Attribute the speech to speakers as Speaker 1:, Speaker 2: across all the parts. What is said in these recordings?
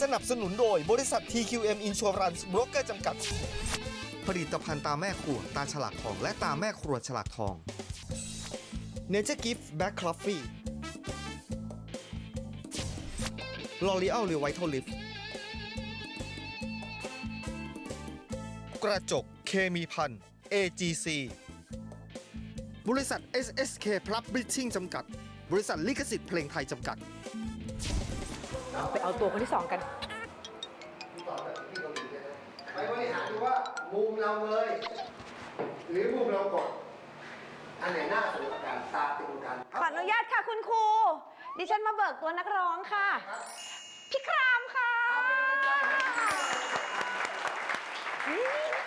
Speaker 1: สนับสนุนโดยบริษัท TQM Insurance Broker จำกัด ผลิตภัณฑ์ตาแม่ครัว ตาฉลากทอง และตาแม่ครัวฉลากทอง Nature Gift Black Coffee L'Oreal r e v i t a l Lift กระจกเคมีพัน AGC บริษัท SSK Publishing จำกัด บริษัทลิขสิทธิ์เพลงไทยจำกัด
Speaker 2: ไปเอาตัวคนที่สองกัน
Speaker 3: ไปบริหารดูว่ามุมเราเลย หรือมุมเรากดอันไหนหน้าสูงกว่ากันตาตึงกว่ากัน
Speaker 2: ขออนุญาตค่ะคุณครู ดิฉันมาเบิกตัวนักร้องค่ะ พี่ครามค่ะนี่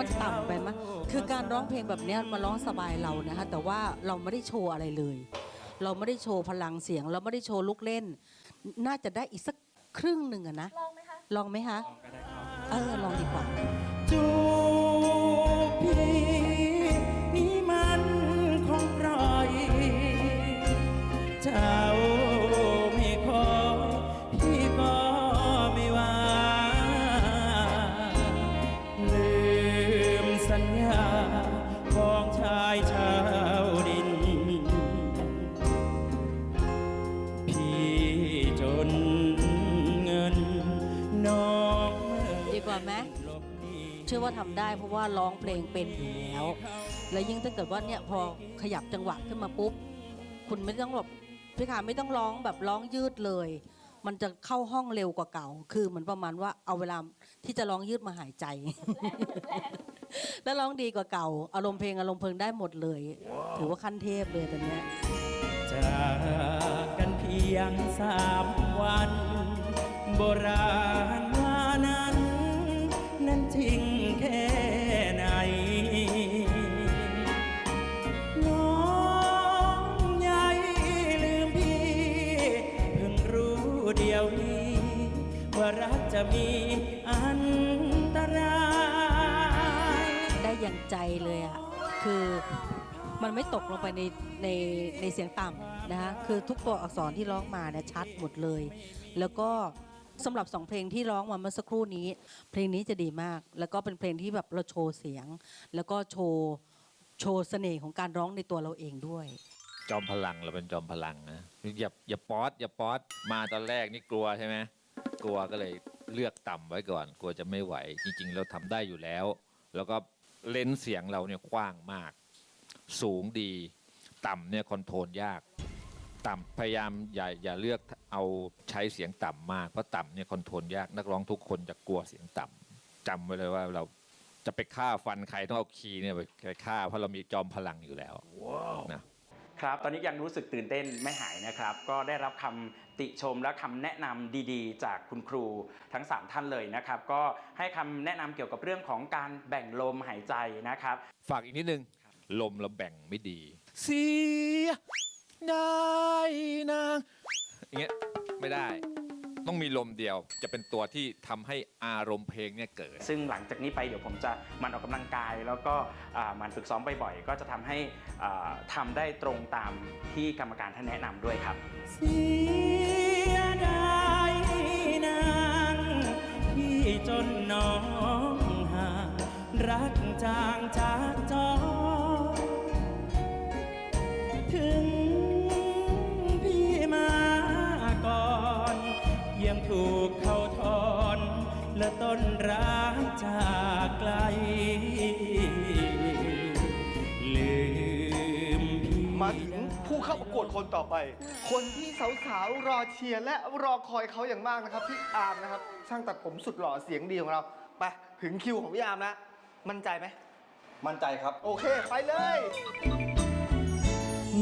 Speaker 4: มัน
Speaker 5: ต่ำไปมั้ยคือการร้องเพลงแบบเนี้ยมาร้องสบายเรานะคะแต่ว่าเราไม่ได้โชว์อะไรเลย เราไม่ได้โชว์พลังเสียง เราไม่ได้โชว์ลูกเล่น น่าจะได้อีกสักครึ่งหนึ่งอะนะลองไหมคะลองไหมคะเออลองดีกว่า
Speaker 4: ว่า
Speaker 5: ทำได้ เพราะว่าร้องเพลงเป็นอยู่แล้ว แล้วยิ่งถ้าเกิดว่าเนี่ยพอขยับจังหวะขึ้นมาปุ๊บ คุณไม่ต้องแบบพี่ขาไม่ต้องร้องแบบร้องยืดเลย มันจะเข้าห้องเร็วกว่าเก่า คือเหมือนประมาณว่าเอาเวลาที่จะร้องยืดมาหายใจ แล้วร้องดีกว่าเก่า อารมณ์เพลงอารมณ์เพลงได้หมดเลย ถือว่าขั้นเทพเลยตอนเนี้ย
Speaker 4: จากกันเพียงสามวัน โบราณ นั้นจริงแค่ไหน น้องใหญ่ลืมพี่ เพิ่งรู้เดียวนี้ ว่ารักจะมีอันตราย
Speaker 5: ได้อย่างใจเลยอะ คือมันไม่ตกลงไปในในในเสียงต่ำนะคะคือทุกตัวอักษรที่ร้องมาเนี่ยชัดหมดเลย แล้วก็ สำหรับสองเพลงที่ร้องมาเมื่อสักครู่นี้ เพลงนี้จะดีมาก แล้วก็เป็นเพลงที่แบบเราโชว์เสียง แล้วก็โชว์โชว์เสน่ห์ของการร้องในตัวเราเองด้วย
Speaker 6: จอมพลังเราเป็นจอมพลังนะอย่าอย่าป๊อตอย่าป๊อตมาตอนแรกนี่กลัวใช่ไหมกลัวก็เลยเลือกต่ำไว้ก่อน กลัวจะไม่ไหว จริงๆ เราทำได้อยู่แล้ว แล้วก็เลนส์เสียงเราเนี่ยกว้างมาก สูงดี ต่ำเนี่ยคอนโทรลยาก ต่ำพยายามอย่าอย่าเลือกเอาใช้เสียงต่ำมากเพราะต่ำเนี่ยคอนโทรลยากนักร้องทุกคนจะกลัวเสียงต่ำจำไว้เลยว่าเราจะไปฆ่าฟันใครต้องเอาคีย์เนี่ยไปฆ่าเพราะเรามีจอมพลังอยู่แล้วนะ
Speaker 7: ครับตอนนี้ยังรู้สึกตื่นเต้นไม่หายนะครับ ก็ได้รับคำติชมและคำแนะนำดีๆ จากคุณครูทั้ง 3 ท่านเลยนะครับ ก็ให้คำแนะนำเกี่ยวกับเรื่องของการแบ่งลมหายใจนะครับ
Speaker 6: ฝากอีกนิดนึง ลมเราแบ่งไม่ดี เสีย ได้นางอย่างเงี้ยไม่ได้ ต้องมีลมเดียวจะเป็นตัวที่ทำให้อารมณ์เพลงเนี่ยเกิด
Speaker 7: ซึ่งหลังจากนี้ไปเดี๋ยวผมจะหมันออกกำลังกาย แล้วก็อ่าหมันฝึกซ้อมบ่อยๆก็จะทำให้อ่าทำได้ตรงตามที่กรรมการท่านแนะนำด้วยครับ
Speaker 4: เสียดายนางที่จนน้องห่างรักจางจากจอ ถึง นรักจากไกล ลืมพี่
Speaker 1: มาถึงผู้เข้าประกวดคนต่อไป คนที่สาวๆ รอเชียร์และรอคอยเขาอย่างมากนะครับพี่อาร์มนะครับ ช่างตัดผมสุดหล่อเสียงดีของเรา ไปถึงคิวของพี่อาร์มแล้วมั่นใจไหม
Speaker 8: มั่นใจครับ
Speaker 1: โอเค ไปเลย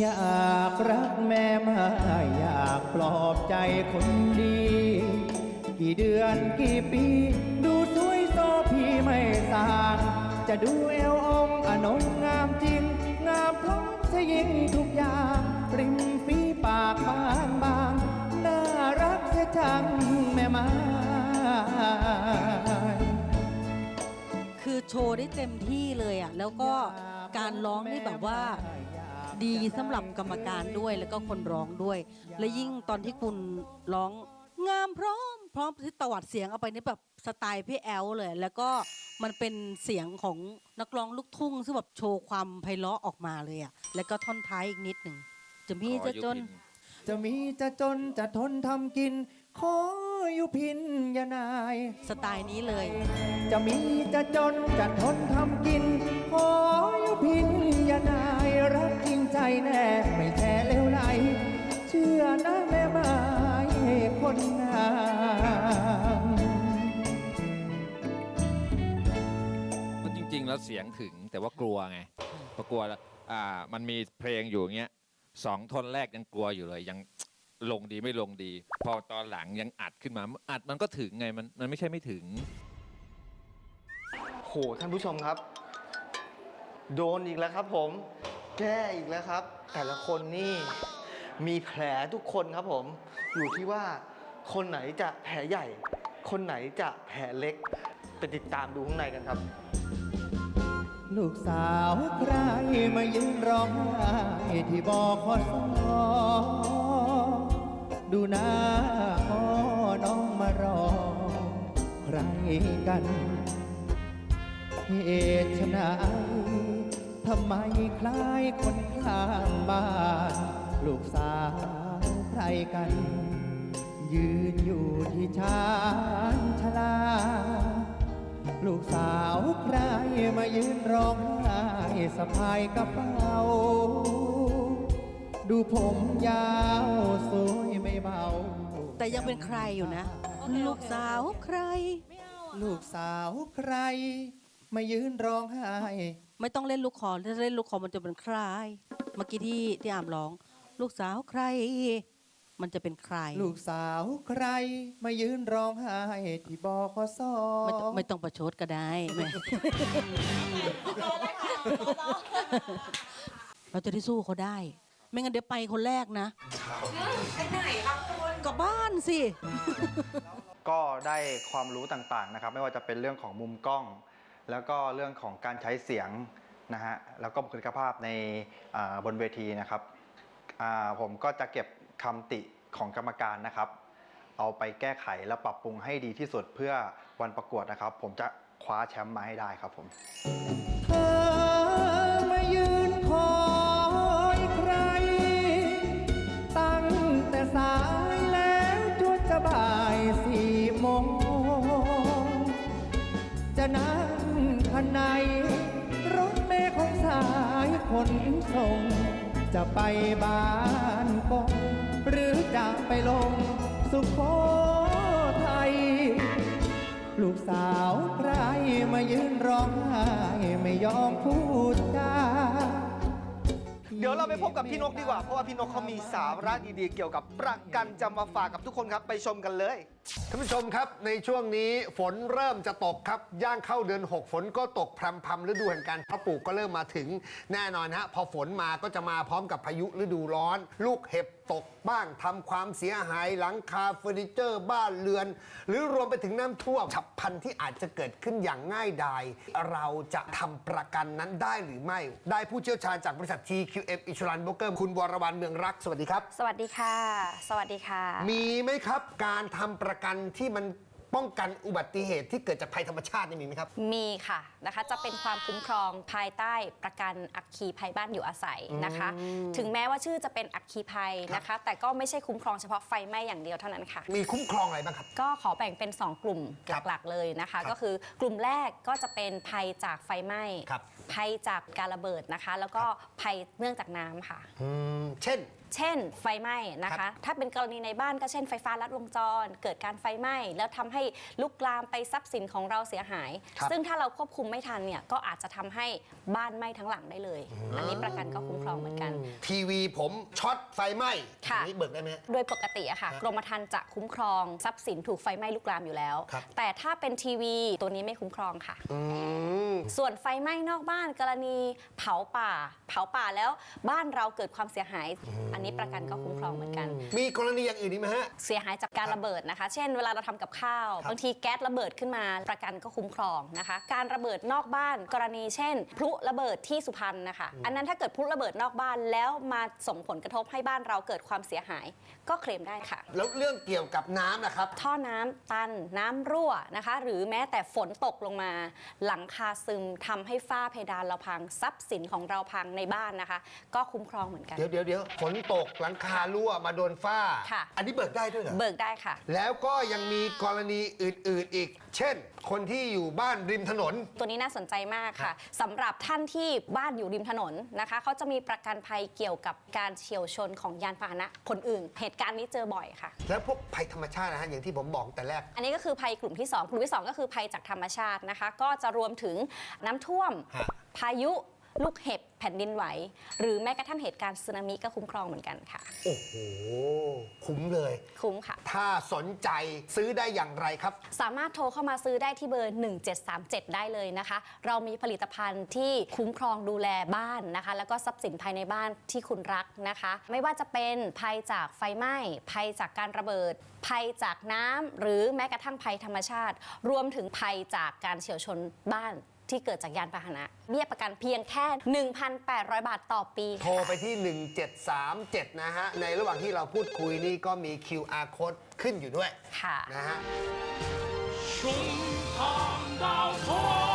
Speaker 4: อยากรักแม่มาอยากปลอบใจคนดี กี่เดือนกี่ปีดูสวยโซ ไม่สางจะดูเอวองอนงงามจริง งามพร้อมจะยิ่งทุกอย่าง ริมฝีปากบางบางน่ารักเสียจังแม่ไม้
Speaker 5: คือโชว์ได้เต็มที่เลยอะ แล้วก็การร้องนี่แบบว่าดีสำหรับกรรมการด้วยแล้วก็คนร้องด้วย และยิ่งตอนที่คุณร้องงามพร้อม พร้อมที่ตวัดเสียงเอาไปนี่แบบสไตล์พี่แอลเลย แล้วก็มันเป็นเสียงของนักร้องลูกทุ่งซึ่งแบบโชว์ความไพเราะออกมาเลยอะแล้วก็ท่อนท้ายอีกนิดหนึ่งจะมี
Speaker 6: ขอ
Speaker 5: จะ
Speaker 6: ยุ
Speaker 5: จน
Speaker 6: พิน
Speaker 4: จะมีจะจนจะทนทำกิน ขออยู่พินอยานาย
Speaker 5: สไตล์นี้เลย
Speaker 4: จะมีจะจนจะทนทำกิน ขออยู่พินอยานาย รักจริงใจแน่ ไม่แช่เลวไหล เชื่อนะแม่ไม้คนงาม
Speaker 6: มันจริง ๆ แล้วเสียงถึงแต่ว่ากลัวไงพอกลัวแล้วอ่า มันมีเพลงอยู่อย่างเงี้ยสองท่อนแรกยังกลัวอยู่เลยยังลงดีไม่ลงดี พอตอนหลังยังอัดขึ้นมา อัดมันก็ถึงไงมันมันไม่ใช่ไม่ถึง
Speaker 1: โหท่านผู้ชมครับ โดนอีกแล้วครับ ผม แก้อีกแล้วครับ แต่ละคนนี่ มีแผลทุกคนครับผม อยู่ที่ว่า คนไหนจะแผลใหญ่ คนไหนจะแผลเล็ก ไปติดตามดูข้างในกันครับ
Speaker 4: ลูกสาวใครมายืนร้องไห้ที่บอกขอสอดูหน้าพ่อน้องมารอ ใครกันเหตุไฉนทำไมคล้ายคนข้างบ้าน ลูกสาวใครกัน ยืนอยู่ที่ชานชาลา ลูกสาวใครมายืนร้องไห้สะพายกระเป๋า ดูผมยาวสวยไม่เบา
Speaker 5: แต่ยังเป็นใครอยู่นะลูกสาวใคร
Speaker 4: ลูกสาวใคร มายืนร้องไห้
Speaker 5: ไม่ต้องเล่นลูกคอถ้าเล่นลูกคอมันจะเป็นใคร เมื่อกี้ที่ที่อามร้อง ลูกสาวใคร มันจะเป็นใคร
Speaker 4: ลูกสาวใครมายืนร้องไห้ที่บอขอสอ
Speaker 5: ไม่ต้องไม่ต้องประชดก็ได้แหม่เราจะได้สู้เขาได้ ไม่งั้นเดี๋ยวไปคนแรกนะ ไปไหนครับคุณก็บ้านสิ
Speaker 8: ก็ได้ความรู้ต่างๆนะครับ ไม่ว่าจะเป็นเรื่องของมุมกล้อง แล้วก็เรื่องของการใช้เสียงนะฮะแล้วก็บุคลิกภาพในอ่าบนเวทีนะครับอ่าผมก็จะเก็บ คำติของกรรมการนะครับ เอาไปแก้ไขและปรับปรุงให้ดีที่สุดเพื่อวันประกวดนะครับ ผมจะคว้าแชมป์มาให้ได้ครับผม
Speaker 4: เธอมายืนคอยใคร ตั้งแต่สายแล้วจนจะบ่ายสี่โมง จะนั่งคันไหนรถเมล์ของสายขนส่ง จะไปบ้านกง หรือจะไปลงสุโขทัยลูกสาวใครมายืนร้องไห้ไม่ยอมพูดจา
Speaker 1: เดี๋ยวเราไปพบกับพี่นกดีกว่า เพราะว่าพี่นกเขามีสาระดีๆเกี่ยวกับประกันจะมาฝากกับทุกคนครับ ไปชมกันเลย
Speaker 3: ท่านผู้ชมครับในช่วงนี้ฝนเริ่มจะตกครับ ย่างเข้าเดือน 6 ฝนก็ตกพรำพำฤดูแห่งการเพาะปลูกก็เริ่มมาถึงแน่นอนฮะพอฝนมาก็จะมาพร้อมกับพายุฤดูร้อน ลูกเห็บตกบ้างทำความเสียหายหลังคาเฟอร์นิเจอร์ บ้านเรือน หรือรวมไปถึงน้ำท่วมฉับพลันที่อาจจะเกิดขึ้นอย่างง่ายดายเราจะทำประกันนั้นได้หรือไม่ ได้ผู้เชี่ยวชาญจากบริษัท TQM Insurance Broker คุณวรวรรณเมืองรัก สวัสดีครับ
Speaker 2: สวัสดีค่ะ สวัสดีค่ะ
Speaker 3: มีไหมครับการทำประกันที่มันป้องกันอุบัติเหตุที่เกิดจากภัยธรรมชาตินี่มีไหมครับ
Speaker 9: มีค่ะนะคะจะเป็นความคุ้มครองภายใต้ประกันอัคคีภัยบ้านอยู่อาศัยนะคะ ถึงแม้ว่าชื่อจะเป็นอัคคีภัยนะคะ แต่ก็ไม่ใช่คุ้มครองเฉพาะไฟไหม้อย่างเดียวเท่านั้นค่ะ
Speaker 3: มีคุ้มครองอะไรบ้างครับ
Speaker 9: ก็ขอแบ่งเป็น 2 กลุ่ม
Speaker 3: ครับ
Speaker 9: หลักๆเลยนะคะ
Speaker 3: ครับ
Speaker 9: ก็คือกลุ่มแรกก็จะเป็นภัยจากไฟไหม้
Speaker 3: ครับ
Speaker 9: ภัยจากการระเบิดนะคะ แล้วก็ภัยเนื่องจากน้ำค่ะ
Speaker 3: อืมเช่น
Speaker 9: เช่นไฟไหม้นะ
Speaker 3: ครั
Speaker 9: คะ
Speaker 3: บ
Speaker 9: ถ้าเป็นกรณีในบ้านก็เช่นไฟฟ้าลัดวงจร เกิดการไฟไหม้ แล้วทำให้ลุกลามไปทรัพย์สินของเราเสียหาย
Speaker 3: ครับ
Speaker 9: ซึ่งถ้าเราควบคุมไม่ทันเนี่ยก็อาจจะทำให้บ้านไหม้ทั้งหลังได้เลย อันนี้ประกันก็คุ้มครองเหมือนกัน
Speaker 3: ทีวีผมช็อตไฟไหม้
Speaker 9: ค่ะ
Speaker 3: อันนี้เบิกได้ไหมฮะ
Speaker 9: โดยปกติอะค่ะ
Speaker 3: ครับ
Speaker 9: กรมธรรม์จะคุ้มครองทรัพย์สินถูกไฟไหม้ลุกลามอยู่แล้ว
Speaker 3: ครับ
Speaker 9: แต่ถ้าเป็นทีวีตัวนี้ไม่คุ้มครองค่ะ
Speaker 3: อืม
Speaker 9: ส่วนไฟไหม้นอกบ้านกรณีเผาป่า เผาป่าแล้วบ้านเราเกิดความเสียหายอันนี้ประกันก็คุ้มครองเหมือนกัน
Speaker 3: มีกรณีอย่างอื่นอีกไหมฮะ
Speaker 9: เสียหายจากการระเบิดนะคะ เช่นเวลาเราทำกับข้าว
Speaker 3: ครับ
Speaker 9: บางทีแก๊สระเบิดขึ้นมาประกันก็คุ้มครองนะคะ การระเบิดนอกบ้านกรณีเช่น พลุระเบิดที่สุพรรณนะคะ อันนั้นถ้าเกิดพลุระเบิดนอกบ้านแล้วมาส่งผลกระทบให้บ้านเราเกิดความเสียหาย ก็เคลมได้ค่ะ
Speaker 3: แล้วเรื่องเกี่ยวกับน้ำนะครับ
Speaker 9: ท่อน้ำตันน้ำรั่วนะคะ หรือแม้แต่ฝนตกลงมา หลังคาซึมทำให้ฝ้าเพดานเราพังทรัพย์สินของเราพังในบ้านนะคะ ก็คุ้มครองเหมือนกัน
Speaker 3: เดี๋ยวเดี๋ยวเดี๋ยวฝนตกหลังคารั่วมาโดนฝ้า
Speaker 9: ค่ะ
Speaker 3: อันนี้เบิกได้ด้วยเหรอ
Speaker 9: เบิกได้ค่ะ
Speaker 3: แล้วก็ยังมีกรณีอื่น ๆ อีก เช่น คนที่อยู่บ้านริมถนน
Speaker 9: ตัวนี้น่าสนใจมากค่ะสำหรับท่านที่บ้านอยู่ริมถนนนะคะเขาจะมีประกันภัยเกี่ยวกับการเฉียวชนของยานพาหนะคนอื่น เหตุการณ์นี้เจอบ่อยค่ะ
Speaker 3: แล้วพวกภัยธรรมชาตินะฮะ อย่างที่ผมบอกแต่แรก
Speaker 9: อันนี้ก็คือภัยกลุ่มที่ 2 กลุ่มที่ 2 ก็คือภัยจากธรรมชาตินะคะ ก็จะรวมถึงน้ำท่วม
Speaker 3: ฮะ
Speaker 9: พายุ ลูกเห็บแผ่นดินไหว หรือแม้กระทั่งเหตุการณ์สึนามิก็คุ้มครองเหมือนกันค่ะ
Speaker 3: โอ้โห คุ้มเลย
Speaker 9: คุ้มค่ะ
Speaker 3: ถ้าสนใจซื้อได้อย่างไรครับ
Speaker 9: สามารถโทรเข้ามาซื้อได้ที่เบอร์ 1737 ได้เลยนะคะ เรามีผลิตภัณฑ์ที่คุ้มครองดูแลบ้านนะคะ แล้วก็ทรัพย์สินภายในบ้านที่คุณรักนะคะ ไม่ว่าจะเป็นภัยจากไฟไหม้ภัยจากการระเบิด ภัยจากน้ำหรือแม้กระทั่งภัยธรรมชาติ รวมถึงภัยจากการเฉียวชนบ้าน ที่เกิดจากยานพาหนะ เบี้ยประกันเพียงแค่ 1,800 บาทต่อปี
Speaker 3: โทรไปที่ 1737 นะฮะ ในระหว่างที่เราพูดคุยนี่ก็มี QR code ขึ้นอยู่ด้วย
Speaker 9: ค่ะ
Speaker 3: นะฮะ
Speaker 10: 胸膛到头。